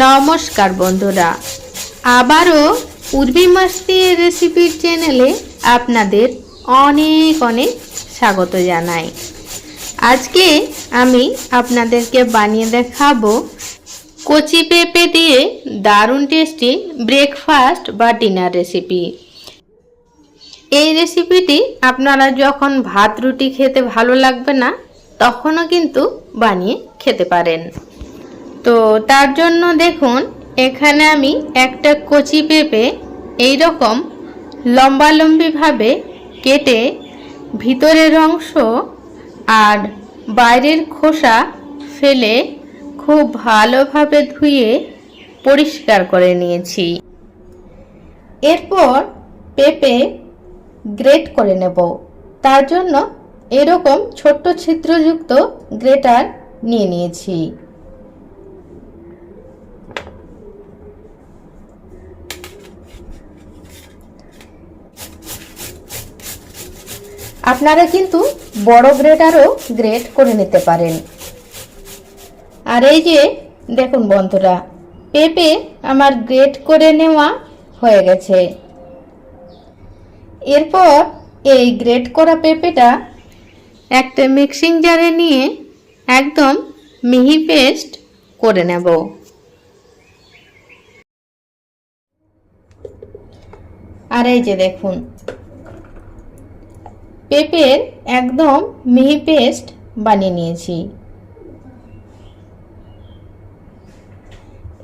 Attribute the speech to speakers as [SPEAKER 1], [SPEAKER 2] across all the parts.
[SPEAKER 1] নমস্কার বন্ধুরা। আবারও উর্বি মাস্তি রেসিপির চ্যানেলে আপনাদের অনেক অনেক স্বাগত জানাই। আজকে আমি আপনাদেরকে বানিয়ে দেখাবো কচি পেঁপে দিয়ে দারুণ টেস্টি ব্রেকফাস্ট বা ডিনার রেসিপি এই রেসিপিটি আপনারা যখন ভাত, রুটি খেতে ভালো লাগবে না, তখনও কিন্তু বানিয়ে খেতে পারেন। তো তার জন্য দেখুন, এখানে আমি একটা কচি পেঁপে এই রকম লম্বালম্বিভাবে কেটে ভিতরের অংশ আর বাইরের খোসা ফেলে খুব ভালোভাবে ধুয়ে পরিষ্কার করে নিয়েছি। এরপর পেঁপে গ্রেট করে নেব। তার জন্য এরকম ছোট্ট ছিদ্রযুক্ত গ্রেটার নিয়ে নিয়েছি। আপনারা কিন্তু বড় গ্রেটারও গ্রেট করে নিতে পারেন। আর এই যে, দেখুন বন্ধুরা, পেঁপে আমার গ্রেট করে নেওয়া হয়ে গেছে। এরপর এই গ্রেট করা পেঁপেটা একটা মিক্সিং জারে নিয়ে একদম মিহি পেস্ট করে নেব। আর এই যে দেখুন পেঁপের একদম মিহি পেস্ট বানিয়ে নিয়েছি।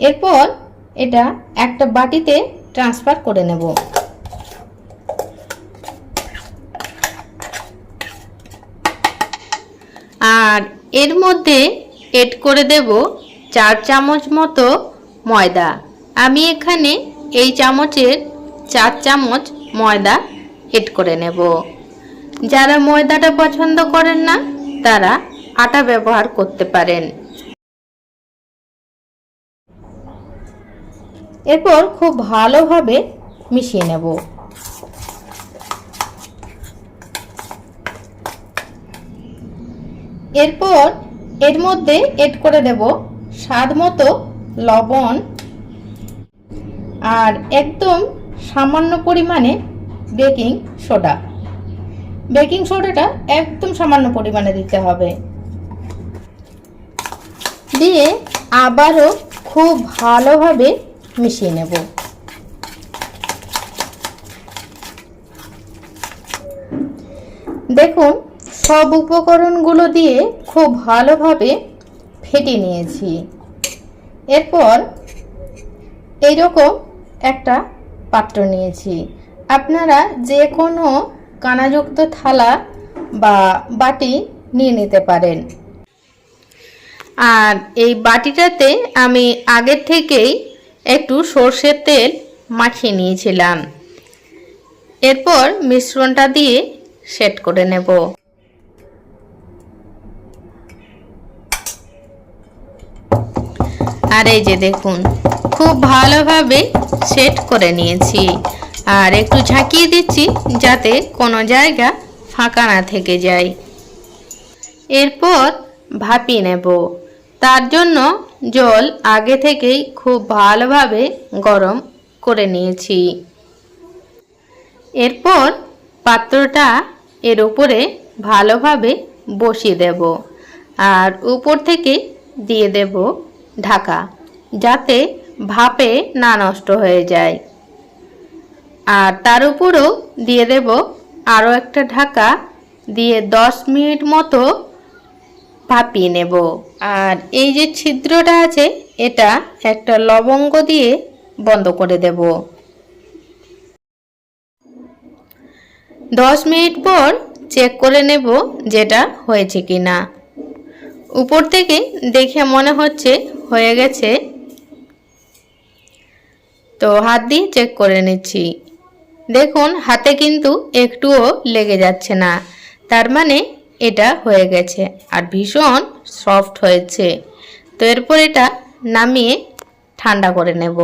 [SPEAKER 1] এরপর এটা একটা বাটিতে ট্রান্সফার করে নেব। আর এর মধ্যে এড করে দেব চার চামচ মতো ময়দা। আমি এখানে এই চামচের চার চামচ ময়দা এড করে নেব। যারা ময়দাটা পছন্দ করেন না, তারা আটা ব্যবহার করতে পারেন। এরপর খুব ভালোভাবে মিশিয়ে নেব। এরপর এর মধ্যে এড করে দেব স্বাদ মতো লবণ আর একদম সামান্য পরিমাণে বেকিং সোডা বেকিং সোডাটা একদম সামান্য পরিমাণে দিতে হবে। দিয়ে আবারও খুব ভালোভাবে মিশিয়ে নেব। দেখুন, সব উপকরণগুলো দিয়ে খুব ভালোভাবে ফেটে নিয়েছি। এরপর এইরকম একটা পাত্র নিয়েছি। আপনারা যে কোনো কানাযুক্ত থালা বা বাটি নিয়ে নিতে পারেন। আর এই বাটিটাতে আমি আগের থেকেই একটু সর্ষের তেল মাখিয়ে নিয়েছিলাম। এরপর মিশ্রণটা দিয়ে সেট করে নেব। আর এই যে দেখুন, খুব ভালোভাবে সেট করে নিয়েছি। আর একটু ঝাঁকিয়ে দিচ্ছি যাতে কোনো জায়গা ফাঁকা না থেকে যায়। এরপর ভাপিয়ে নেব। তার জন্য জল আগে থেকেই খুব ভালোভাবে গরম করে নিয়েছি। এরপর পাত্রটা এর উপরে ভালোভাবে বসিয়ে দেব আর উপর থেকে দিয়ে দেব ঢাকা, যাতে ভাপে না নষ্ট হয়ে যায়। আর তার উপরেও দিয়ে দেব আরও একটা ঢাকা দিয়ে দশ মিনিট মতো ভাপিয়ে নেব। আর এই যে ছিদ্রটা আছে, এটা একটা লবঙ্গ দিয়ে বন্ধ করে দেব। দশ মিনিট পর চেক করে নেব যেটা হয়েছে কি না উপর থেকে দেখে মনে হচ্ছে হয়ে গেছে। তো হাত দিয়ে চেক করে নিচ্ছি। দেখুন, হাতে কিন্তু একটুও লেগে যাচ্ছে না। তার মানে এটা হয়ে গেছে আর ভীষণ সফট হয়েছে। তো এরপর এটা নামিয়ে ঠান্ডা করে নেব।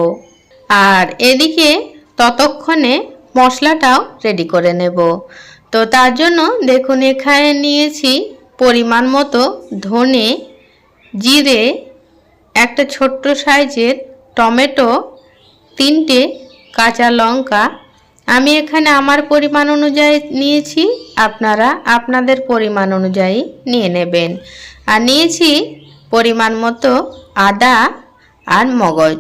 [SPEAKER 1] আর এদিকে ততক্ষণে মশলাটাও রেডি করে নেব। তো তার জন্য দেখুন, এখানে নিয়েছি পরিমাণ মতো ধনে জিরে, একটা ছোট্ট সাইজের টমেটো, তিনটে কাঁচা লঙ্কা আমি এখানে আমার পরিমাণ অনুযায়ী নিয়েছি, আপনারা আপনাদের পরিমাণ অনুযায়ী নিয়ে নেবেন। আর নিয়েছি পরিমাণ মতো আদা আর মগজ।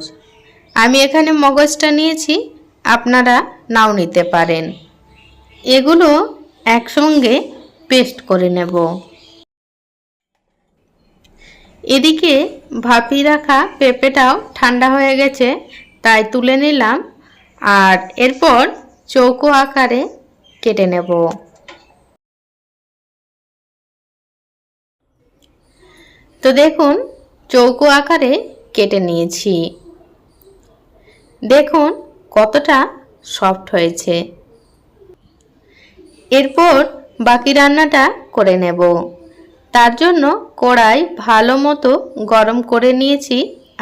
[SPEAKER 1] আমি এখানে মগজটা নিয়েছি, আপনারা নাও নিতে পারেন। এগুলো একসঙ্গে পেস্ট করে নেব। এদিকে ভাপিয়ে রাখা পেঁপেটাও ঠান্ডা হয়ে গেছে, তাই তুলে নিলাম। আর এরপর চৌকো আকারে কেটে নেব। তো দেখুন, চৌকো আকারে কেটে নিয়েছি। দেখুন কতটা সফট হয়েছে। এরপর বাকি রান্নাটা করে নেব। তার জন্য কড়াই ভালো মতো গরম করে নিয়েছি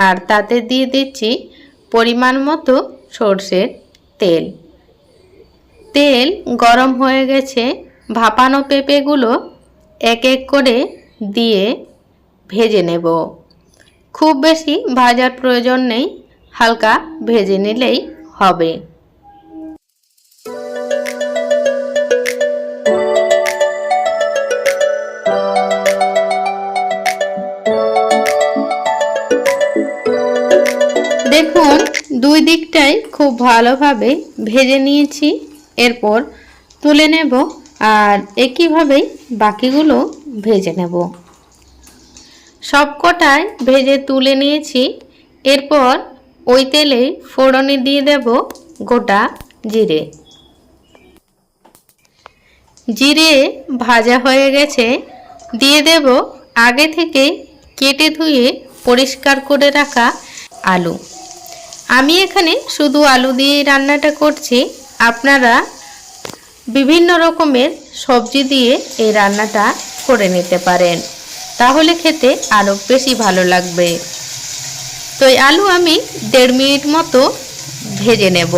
[SPEAKER 1] আর তাতে দিয়ে দিচ্ছি পরিমাণ মতো সর্ষের তেল। তেল গরম হয়ে গেছে। ভাপানো পেঁপেগুলো এক এক করে দিয়ে ভেজে নেব। খুব বেশি ভাজার প্রয়োজন নেই, হালকা ভেজে নিলেই হবে। দেখুন, দুই দিকটাই খুব ভালোভাবে ভেজে নিয়েছি। এরপর তুলে নেব আর একইভাবেই বাকিগুলো ভেজে নেব। সবকটাই ভেজে তুলে নিয়েছি। এরপর ওই তেলে ফোড়নে দিয়ে দেব গোটা জিরে। জিরে ভাজা হয়ে গেছে। দিয়ে দেব আগে থেকে কেটে ধুয়ে পরিষ্কার করে রাখা আলু। আমি এখানে শুধু আলু দিয়ে রান্নাটা করছি। আপনারা বিভিন্ন রকমের সবজি দিয়ে এই রান্নাটা করে নিতে পারেন। তাহলে খেতে আরও বেশি ভালো লাগবে। তো এই আলু আমি দেড় মিনিট মতো ভেজে নেব।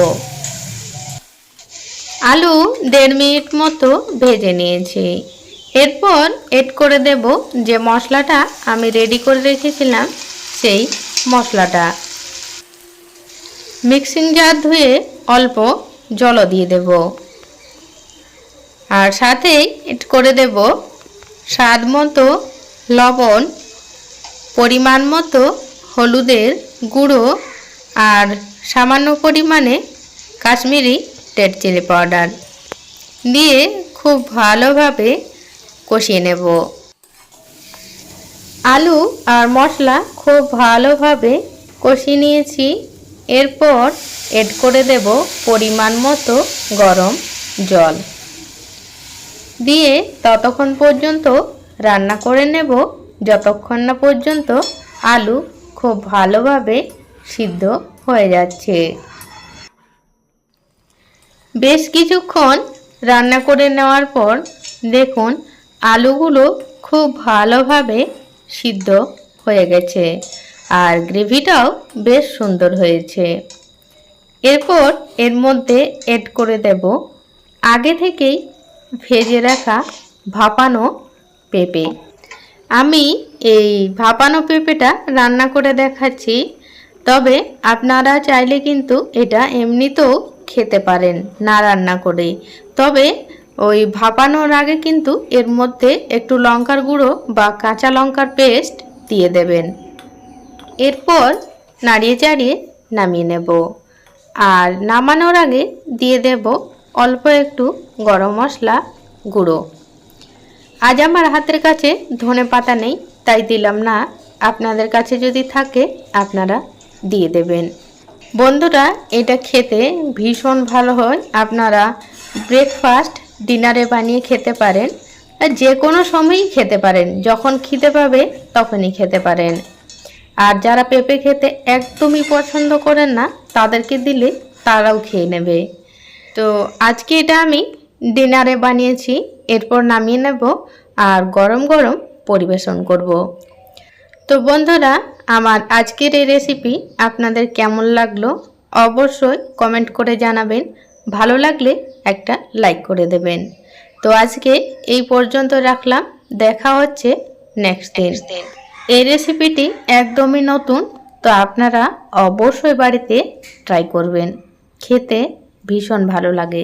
[SPEAKER 1] আলু দেড় মিনিট মতো ভেজে নিয়েছি। এরপর এড করে দেব যে মশলাটা আমি রেডি করে রেখেছিলাম, সেই মশলাটা। মিক্সিং জার ধুয়ে অল্প জল দিয়ে দেব। আর সাথেই এড করে দেব স্বাদ মতো লবণ, পরিমাণ মতো হলুদের গুঁড়ো আর সামান্য পরিমাণে কাশ্মীরি রেড চিলি পাউডার দিয়ে খুব ভালোভাবে কষিয়ে নেব। আলু আর মশলা খুব ভালোভাবে কষিয়ে নিয়েছি। এরপর এড করে দেব পরিমাণ মতো গরম জল। দিয়ে ততক্ষণ পর্যন্ত রান্না করে নেব। যতক্ষণ না পর্যন্ত আলু খুব ভালোভাবে সিদ্ধ হয়ে যাচ্ছে। বেশ কিছুক্ষণ রান্না করে নেওয়ার পর দেখুন আলুগুলো খুব ভালোভাবে সিদ্ধ হয়ে গেছে। আর গ্রেভিটাও বেশ সুন্দর হয়েছে। এরপর এর মধ্যে এড করে দেব আগে থেকেই ভেজে রাখা ভাপানো পেঁপে। আমি এই ভাপানো পেঁপেটা রান্না করে দেখাচ্ছি, তবে আপনারা চাইলে কিন্তু এটা এমনিতেও খেতে পারেন না রান্না করে। তবে ওই ভাপানোর আগে কিন্তু এর মধ্যে একটু লঙ্কার গুঁড়ো বা কাঁচা লঙ্কার পেস্ট দিয়ে দেবেন। এরপর নাড়িয়ে চাড়িয়ে নামিয়ে নেব। আর নামানোর আগে দিয়ে দেব অল্প একটু গরম মশলা গুঁড়ো। আজ আমার হাতের কাছে ধনে পাতা নেই, তাই দিলাম না। আপনাদের কাছে যদি থাকে, আপনারা দিয়ে দেবেন। বন্ধুরা, এটা খেতে ভীষণ ভালো হয়। আপনারা ব্রেকফাস্ট ডিনারে বানিয়ে খেতে পারেন। আর যে কোনো সময়ই খেতে পারেন। যখন খিদে পাবে, তখনই খেতে পারেন। আর যারা পেঁপে খেতে একদমই পছন্দ করেন না, তাদেরকে দিলে তারাও খেয়ে নেবে। তো আজকে এটা আমি ডিনারে বানিয়েছি, এরপর নামিয়ে নেব আর গরম গরম পরিবেশন করব। তো বন্ধুরা, আমার আজকের এই রেসিপি আপনাদের কেমন লাগল অবশ্যই কমেন্ট করে জানাবেন। ভালো লাগলে একটা লাইক করে দেবেন। তো আজকে এই পর্যন্ত রাখলাম, দেখা হচ্ছে নেক্সট দিন এই রেসিপিটি একদমই নতুন তো আপনারা অবশ্যই বাড়িতে ট্রাই করবেন। খেতে ভীষণ ভালো লাগে।